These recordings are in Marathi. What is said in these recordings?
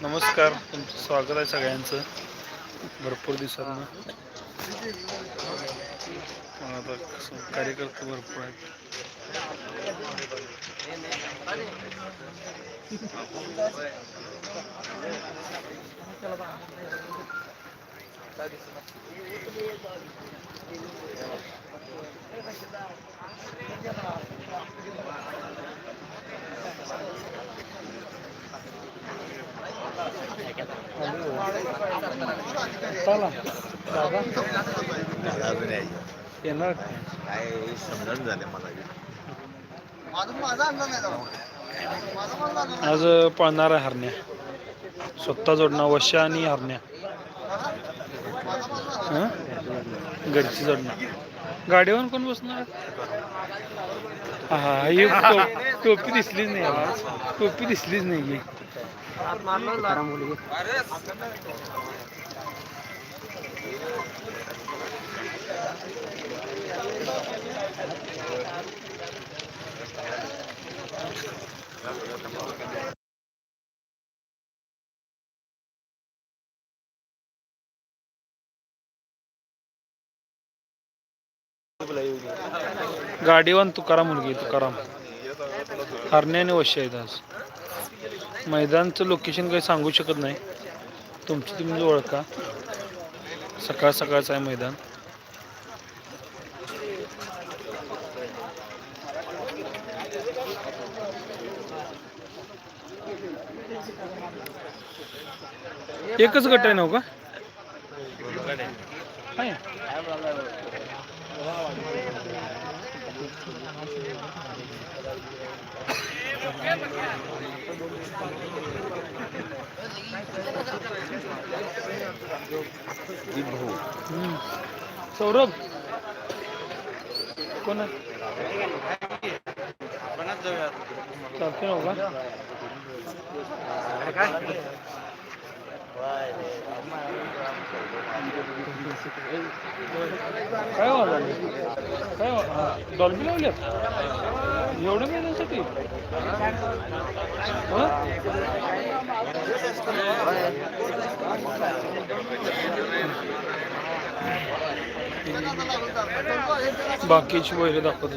नमस्कार तुमचं स्वागत आहे सगळ्यांचं. भरपूर दिवसांना. आता कार्यकर्ते भरपूर आहेत चला दादा अजून यायचं येणार काय समजून झाले मला आज पळणार आहे हरण्या. स्वतः जोडणं वश्या आणि हरण्या. हं? घरची जोडणं. गाडीवर कोण बसणार? हा हा ही टोपी दिसलीच नाही आज. टोपी दिसलीच नाही. की गाडीवान तुकाराम मुलगी तुकाराम. हरण्याने वश्य आहेत आज. मैदानचं लोकेशन काही सांगू शकत नाही. तुमची तुम्ही ओळखा. सकाळ सकाळचं आहे मैदान. एकच गट आहे नव्ह हो का? आहे. सौरभ? कोण आहे? चालते का काय वाजवा काय वा- डॉल्बी लावल्यात एवढं मिळण्यासाठी बाकीची बैल दाखवतो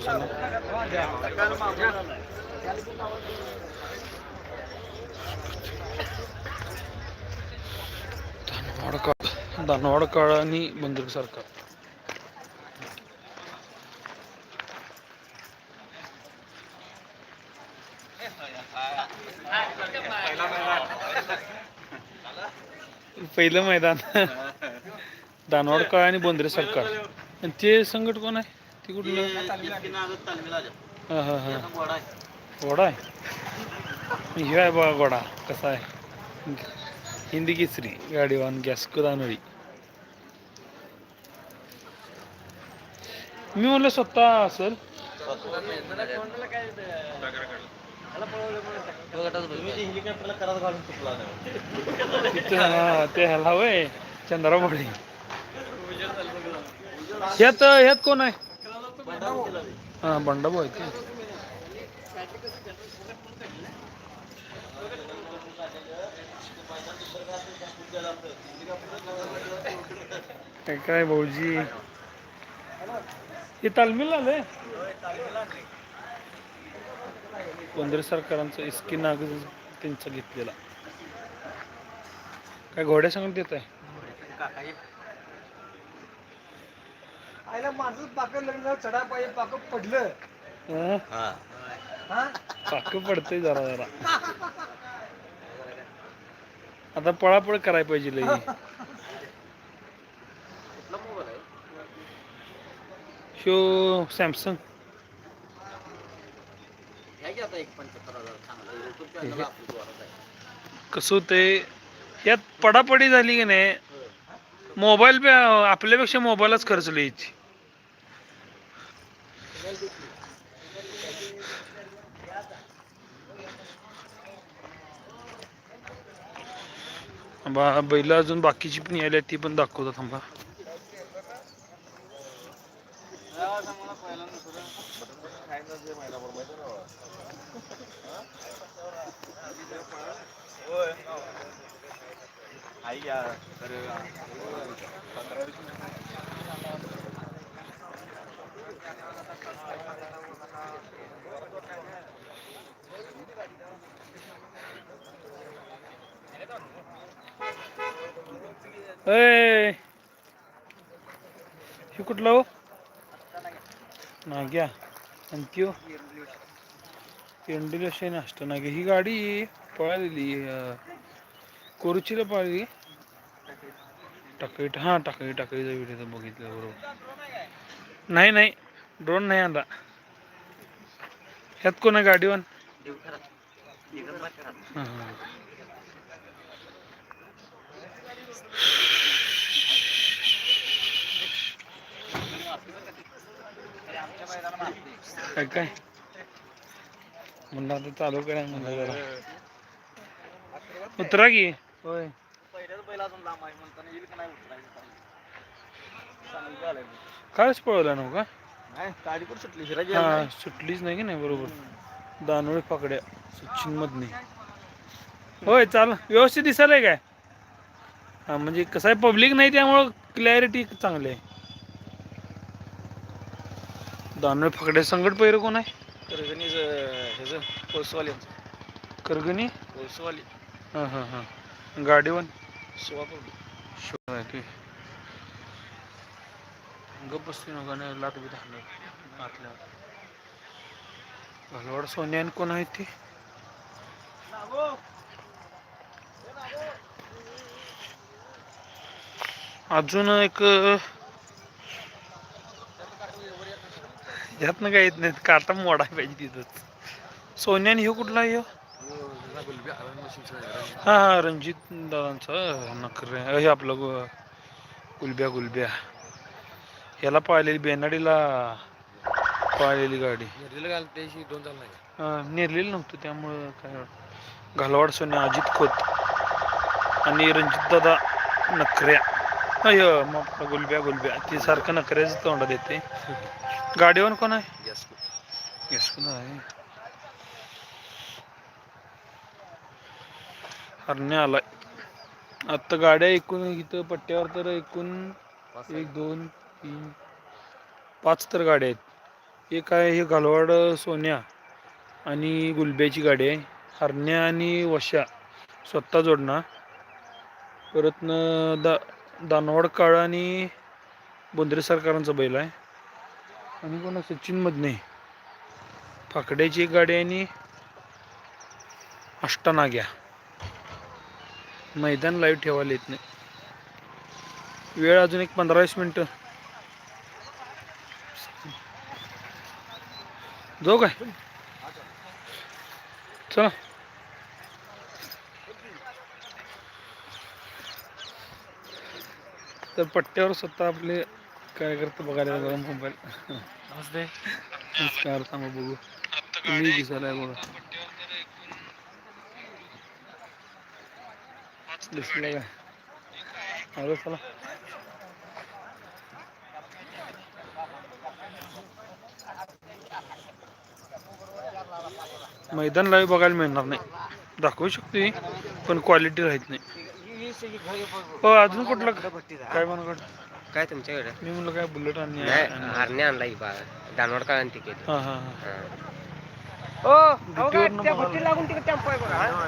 सगळं दानवाडकाळ आणि बंदूक सरकार पहिलं मैदान दानवाडकाळ आणि बोंद्रे सरकार आणि ते संकट कोण आहे ते कुठलं हा हा हा घोडा आहे हे आहे बघा घोडा कसा आहे हिंदी केसरी गाडीवान गॅस दानोळी मी म्हणलं स्वतः असेल ते ह्याला होय चंद्राबाडी ह्यात ह्यात कोण आहे हा बंडाभाऊ आहे काय काय भाऊजी? हे तालमीला आलंय केंद्र सरकारांचं इस्की नाग त्यांचा घेतलेला. काय घोड्या सांगून देत आहे? आईला माझं पाकं लग्न चढा पाहिजे पाकं पडलं. हं? हा. हा? पाक पडतंय जरा जरा. आता पळापळ करायला पाहिजे लई. Show Samsung. कसं होतंय यात पडापडी झाली की नाही मोबाईल आपल्यापेक्षा मोबाईलच खर्च यायची बा बैल अजून बाकीची पण यायला ती पण दाखवतो थांबा. हे कुठलं हो? नाग्या. आणि त्यो इंडोनेशियन असतं नाग्या ही गाडी पळालेली कोरुचीला पळाली टाकळी हां टाकळी टाकळीचा व्हिडिओ बघितलं बरोबर. नाही नाही ड्रोन नाही आणला. ह्यात कोण आहे गाडीवर हां हां. काय काय? म्हणलं आता चालू करा म्हणलं जरा. उतरा की. होय. कायच पळवला नव्ह का? गाडी पण सुटली हा सुटलीच नाही की नाही बरोबर. दानोळी पकड्या सचिन मधनी होय चाल व्यवस्थित दिसायला काय? म्हणजे कसं आहे पब्लिक नाही त्यामुळं क्लॅरिटी चांगली आहे. दानोळी पकड्या संकट पैर कोण आहे? करगणीच ह्याचं करगणी? कोळसवाली. हां हां हां. गाडीवर शिवापूर शिवाय की गप बसली नका नाही लाट बी धाडलं आतल्या. भलवाड सोन्यान कोण आहेत ते? अजून एक ह्यातनं काय येत नाही काटा मोडा पाहिजे तिथंच. सोन्यान ह्यो कुठला आहे हा हा रणजित दादांचा. नखरे हे आपलं गुलब्या गुलब्या. ह्याला पाहिलेली बेनाडीला पाहिलेली गाडी. हा, नेरलेलं नव्हतं त्यामुळं काय घालवाड सोने अजित खोत आणि रणजित दादा नखऱ्या. अय मग गुलब्या गुलब्या ते सारखं नखऱ्याच तोंडात येते गाडीवर कोण आहे? येस कोण आहे? हरणे आलाय. आत्ता गाड्या एकूण इथं पट्ट्यावर तर एकूण एक दोन तीन पाच तर गाड्या आहेत. एक आहे हे घालवाड सोन्या आणि गुलब्याची गाडी आहे. हरण्या आणि वशा स्वतः जोडणं परत न दा दानवाड काळ आणि बोंद्रे सरकारांचा बैल आहे. आणि कोणा सचिन मधने फाकड्याची गाडी आणि आणि अष्टानाग्या. मैदान लाईव्ह ठेवायला येत नाही. वेळ अजून एक पंधरा वीस मिनटं. जाऊ काय? चला. तर पट्ट्यावर स्वतः आपले काय करतं बघायला बघा मोबाईल नमस्ते. नमस्कार थांबा बघू. तुम्ही दिसायला आहे बघा. दिसलं काय अरे चला. मैदान लाईव्ह बघायला मिळणार नाही. दाखवू शकतो पण क्वालिटी राहत नाही. हो अजून कुठलं? काय म्हणून काय तुमच्याकडे? मी म्हणलं काय बुलेट आणि नाही हरणे आणला की बा दानवड काळान तिकीट. हां हां हां. लागून तिकडे टेम्पो आहे बघा.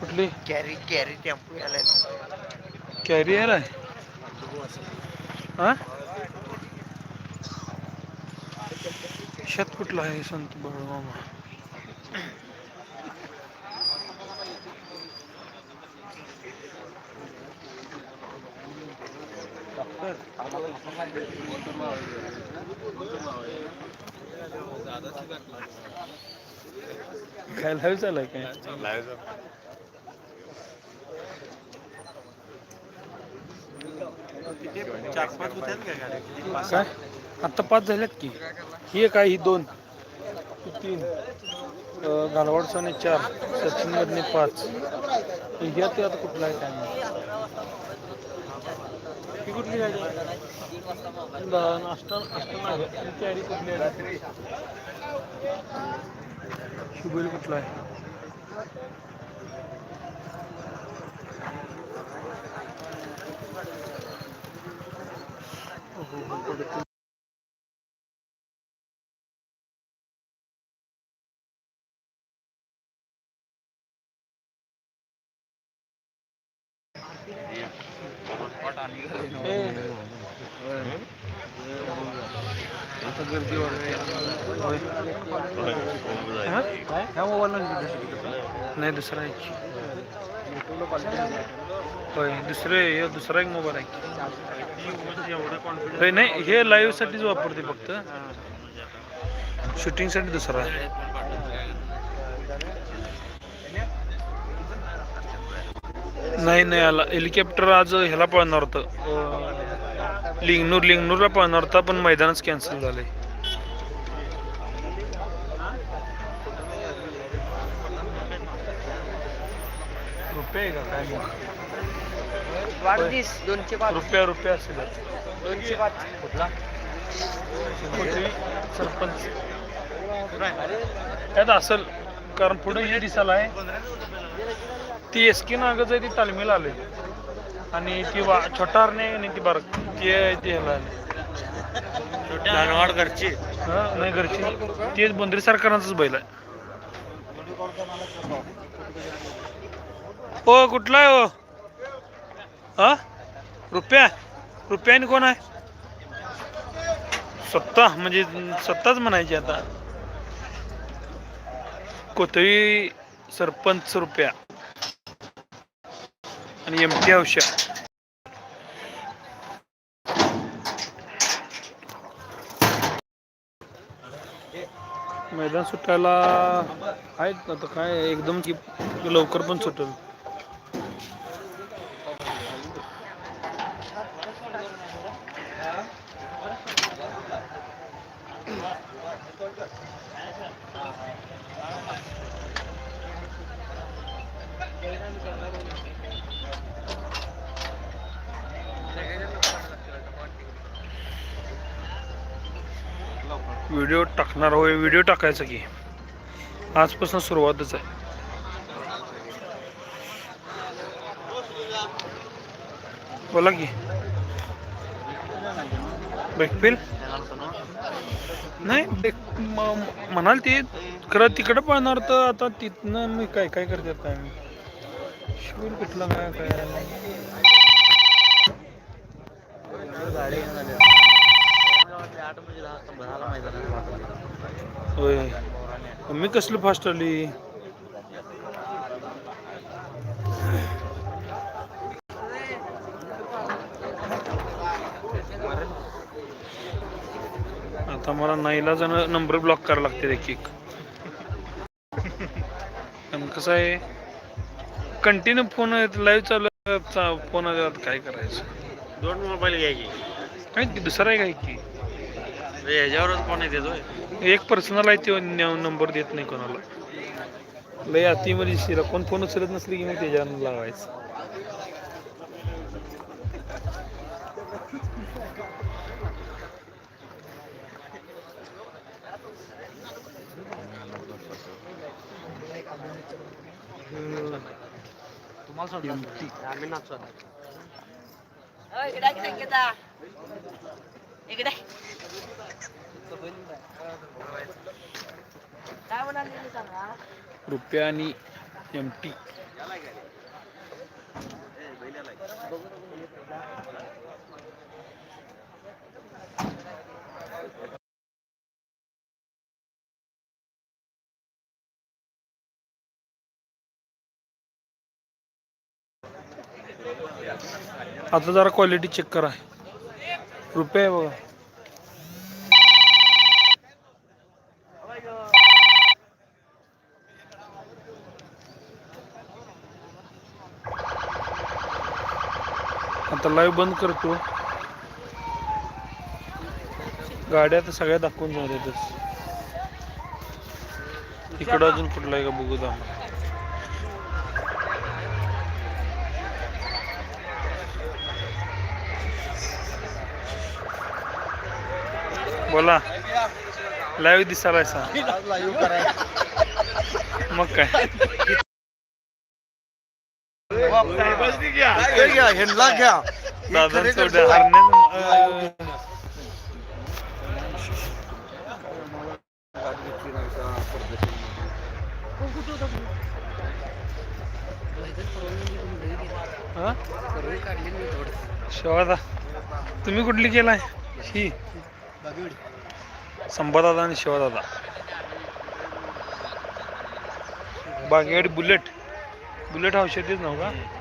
कुठली? कॅरी कॅरी टेम्पो आलाय कॅरियर आहे. हा? शेत कुठला आहे संत बाळूमामा काय? लाईव्ह चालू आहे काय चार पाच होत्या का गाड्या? काय? आत्ता पाच झाल्यात की. ही एक आहे ही दोन. तीन. घालवाडसाने चार. सचिन मधने पाच. ह्या ते आता कुठला आहे काय कुठली गाडी? नाश्ता कुठली आहे शुभेल कुठला आहे? ह्या मोबाईल नाही दुसरा आहे होय दुसरे हे दुसरा एक मोबाईल आहे होय नाही हे लाईव्ह साठीच वापरते फक्त. शूटिंगसाठी दुसरा आहे. नाही नाही आला. हेलिकॉप्टर आज ह्याला पळणार होतं. लिंगनूर लिंगनूरला पळणार होता पण मैदानच कॅन्सल झालंय. रुपये आहे का काय? मग वाढदिस दोनशे पाच. रुपया रुपया असेल. दोनशे पाच. कुठला? सरपंच. त्यात असेल कारण पुढे हे दिसायला आहे. ती एस के नागच आहे ती तालमीला आले. आणि ती वा छोटा हरणे आणि ती बार ती आहे ती ह्याला आली. धानवाड घरची. हा नाही घरची. तेच बंदरी सरकारांचाच बैल आहे. ओ कुठला आहे ओ हा? रुपया? रुपयाने कोण आहे? सत्ता म्हणजे सत्ताच म्हणायची आता. कोथळी सरपंच रुपया. आणि एम टी औषा मैदान सुटायला आहेत आता काय एकदम की लवकर पण सुटेल. व्हिडिओ टाकणार होय व्हिडिओ टाकायचा की. आजपासून सुरुवातच आहे. बोला की. बॅकफिल नाही बेक म्हणाल ते खरं तिकडं पळणार तर आता तिथनं मी काय काय करतात काय मी शिवर कुठला काय काय? होय. मी कसलं फास्ट आली? आता मला नाईला जण नंबर ब्लॉक करायला लागते एक एक आणि कसं आहे कंटिन्यू फोन लाईव्ह चालू फोन काय करायचं? दोन मोबाईल घ्यायची. काय की दुसरा आहे काय की? ह्याच्यावरच फोन येते एक पर्सनल आहे ते नंबर देत नाही कोणाला. लय अतिमध्ये शिरा. कोण फोन उचलत नसली की मग त्याच्यावर लावायचं. तुम्हाला सोडलं. आम्ही नाचतो काय म्हणाले सांगा रुपया आणि एम टी आता जरा क्वालिटी चेक करा रुपये आहे बघा आता लाईव्ह बंद करतो. गाड्या तर सगळ्या दाखवून जातातच इकडं अजून कुठला आहे का बघू दा बोला. लाईव्ह दिसायला सा. मग काय? ह्यांना घ्या दादा सोडे. हरणे शिवादा तुम्ही कुठली केलाय? ही संभादादा आणि शिवादादा. बागेवाडी बुलेट. बुलेट औषधीच नव्ह का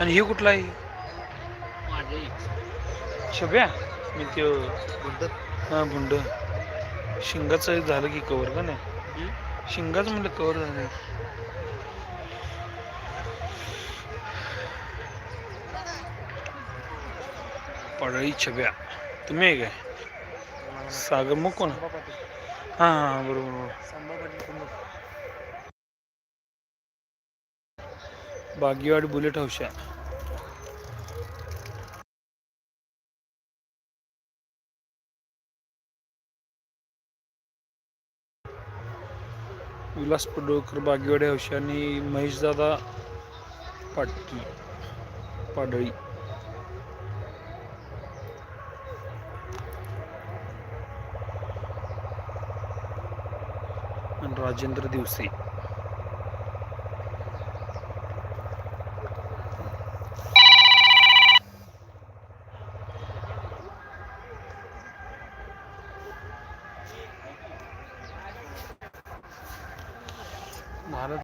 आणि हे कुठला आहे शब्या मी त्यो हा भुंड शिंगाचं झालं की कवर का नाही? शिंगाचं म्हणलं कवर झालं पडळी छब्या तुम्ही आहे काय? सागर मग कोण हां हां बरोबर बरोबर. बागीवाड बुलेट हाऊस आहे. विलास पडोळकर बागीवाडे हौशी आणि महेशदादा पाटी पाडळी. आणि राजेंद्र दिवसे.